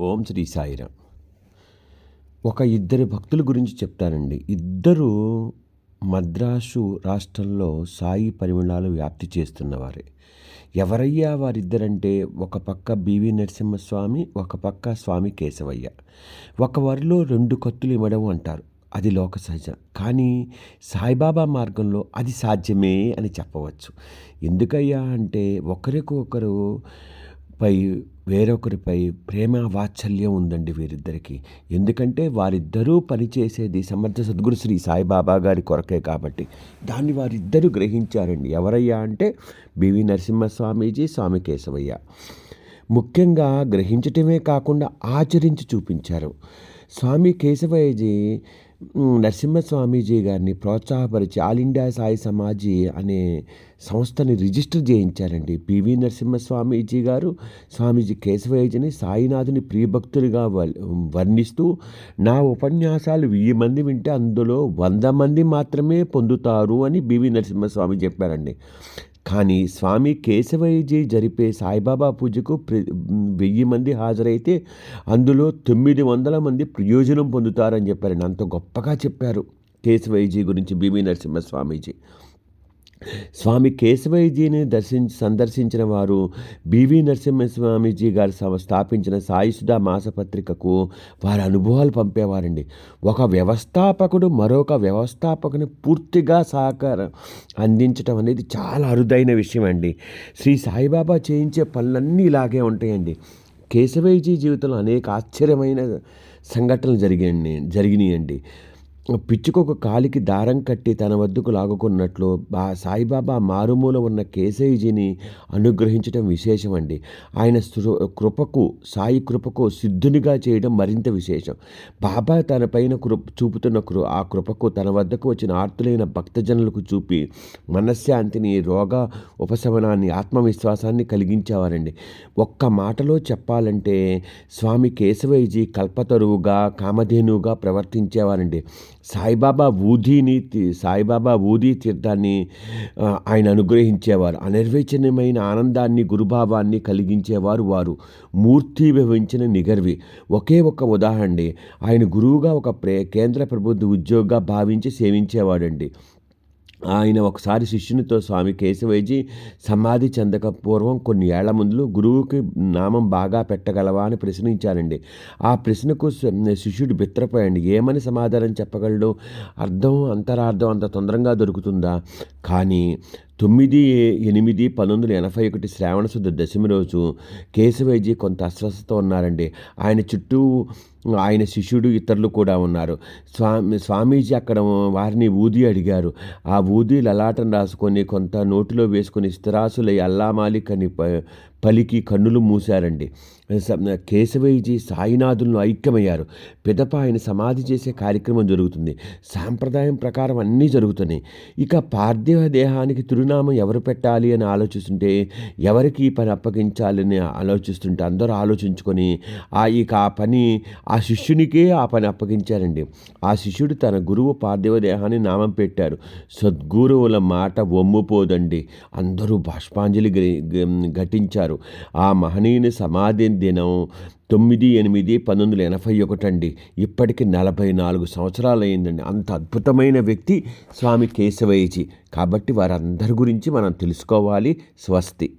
ఓం శ్రీ సాయిరామ్. ఒక ఇద్దరు భక్తుల గురించి చెప్తానండి. ఇద్దరు మద్రాసు రాష్ట్రంలో సాయి పరిమళాలు వ్యాప్తి చేస్తున్నవారే. ఎవరయ్యా వారిద్దరంటే? ఒక పక్క బివి నరసింహస్వామి ఒక పక్క స్వామి కేశవయ్య. ఒకవరిలో రెండు కత్తులు ఇవ్వడం అంటారు. అది లోక సహజ. కానీ సాయిబాబా మార్గంలో అది సాధ్యమే అని చెప్పవచ్చు. ఎందుకయ్యా అంటే ఒకరికొకరు పై వేరొకరిపై ప్రేమ వాత్సల్యం ఉందండి వీరిద్దరికి. ఎందుకంటే వారిద్దరూ పనిచేసేది సమర్థ సద్గురు శ్రీ సాయిబాబా గారి కొరకే కాబట్టి. దాన్ని వారిద్దరూ గ్రహించారండి. ఎవరయ్యా అంటే బివి నరసింహస్వామీజీ స్వామి కేశవయ్య. ముఖ్యంగా గ్రహించటమే కాకుండా ఆచరించి చూపించారు. స్వామి కేశవయ్యజీ నరసింహస్వామీజీ గారిని ప్రోత్సాహపరిచి ఆల్ ఇండియా సాయి సమాజీ అనే సంస్థని రిజిస్టర్ చేయించారండి. పివి నరసింహస్వామీజీ గారు స్వామీజీ కేశవయ్యజీని సాయినాథుని ప్రియభక్తులుగా వర్ణిస్తూ నా ఉపన్యాసాలు వెయ్యి మంది వింటే అందులో వంద మంది మాత్రమే పొందుతారు అని బివి నరసింహస్వామి చెప్పారండి. కానీ స్వామి కేశవయ్యజీ జరిపే సాయిబాబా పూజకు వెయ్యి మంది హాజరైతే అందులో తొమ్మిది వందల మంది ప్రయోజనం పొందుతారని చెప్పారని అంత గొప్పగా చెప్పారు కేశవయ్యజీ గురించి బివి నరసింహస్వామీజీ. స్వామి కేశవయ్యజీని దర్శించి సందర్శించిన వారు బివి నరసింహస్వామీజీ గారు స్థాపించిన సాయిసుధ మాసపత్రికకు వారి అనుభవాలు పంపేవారండి. ఒక వ్యవస్థాపకుడు మరొక వ్యవస్థాపకుని పూర్తిగా సహకారం అందించడం అనేది చాలా అరుదైన విషయం అండి శ్రీ సాయిబాబా చేయించే పనులన్నీ ఇలాగే ఉంటాయండి. కేశవయ్యజీ జీవితంలో అనేక ఆశ్చర్యమైన సంఘటనలు జరిగాయండి జరిగినాయండి. పిచ్చుకొక కాలికి దారం కట్టి తన వద్దకు లాగుకున్నట్లు బా సాయిబాబా మారుమూల ఉన్న కేశయ్యజీని అనుగ్రహించడం విశేషమండి. ఆయన కృపకు సాయి కృపకు సిద్ధునిగా చేయడం మరింత విశేషం. బాబా తన పైన కృప చూపుతున్న కృ ఆ కృపకు తన వద్దకు వచ్చిన ఆర్తులైన భక్తజనులకు చూపి మనశ్శాంతిని రోగ ఉపశమనాన్ని ఆత్మవిశ్వాసాన్ని కలిగించేవారండి. ఒక్క మాటలో చెప్పాలంటే స్వామి కేశవయ్యజీ కల్పతరువుగా కామధేనువుగా ప్రవర్తించేవారండి. సాయిబాబా ఊదీని సాయిబాబా ఊధీ తీర్థాన్ని ఆయన అనుగ్రహించేవారు. అనిర్వచనీయమైన ఆనందాన్ని గురుభావాన్ని కలిగించేవారు వారు. మూర్తి భవించిన నిగర్వి. ఒకే ఒక ఉదాహరణ. ఆయన గురువుగా ఒక ప్రే కేంద్ర ప్రభుత్వ ఉద్యోగిగా భావించి సేవించేవాడండి. ఆయన ఒకసారి శిష్యునితో స్వామి కేశవైజీ సమాధి చెందక పూర్వం కొన్ని ఏళ్ళ ముందు గురువుకి నామం బాగా పెట్టగలవా? అని ప్రశ్నించారండి. ఆ ప్రశ్నకు శిష్యుడు బిత్రపోయండి. ఏమని సమాధానం చెప్పగలడు? అర్థం అంతరార్థం అంత తొందరగా దొరుకుతుందా? కానీ తొమ్మిది ఎనిమిది పంతొమ్మిది వందల ఎనభై ఒకటి శ్రావణ శుద్ధ దశమి రోజు కేశవైజీ కొంత అస్వస్థత ఉన్నారండి. ఆయన చుట్టూ ఆయన శిష్యుడు ఇతరులు కూడా ఉన్నారు. స్వామి స్వామీజీ అక్కడ వారిని ఊది అడిగారు. ఆ ఊది లలాటం రాసుకొని కొంత నోటిలో వేసుకొని స్థిరాసులై అల్లామాలిక్ అని పలికి కన్నులు మూశారండి. కేశవయ్యజీ సాయినాథులను ఐక్యమయ్యారు. పిదప ఆయన సమాధి చేసే కార్యక్రమం జరుగుతుంది. సాంప్రదాయం ప్రకారం అన్నీ జరుగుతున్నాయి. ఇక పార్థివ దేహానికి తిరునామం ఎవరు పెట్టాలి అని ఆలోచిస్తుంటే ఎవరికి ఈ పని అప్పగించాలని ఆలోచిస్తుంటే అందరూ ఆలోచించుకొని ఆ ఇక ఆ పని ఆ శిష్యునికే ఆ పని అప్పగించారండి. ఆ శిష్యుడు తన గురువు పార్థివ దేహాన్ని నామం పెట్టారు. సద్గురువుల మాట ఒమ్ముపోదండి. అందరూ బాష్పాంజలి ఘటించారు. ఆ మహనీయుని సమాధి దినం తొమ్మిది ఎనిమిది పంతొమ్మిది వందల ఎనభై ఒకటి అండి ఇప్పటికి నలభై నాలుగు సంవత్సరాలు అయిందండి అంత అద్భుతమైన వ్యక్తి స్వామి కేశవయ్యజీ కాబట్టి వారందరి గురించి మనం తెలుసుకోవాలి. స్వస్తి.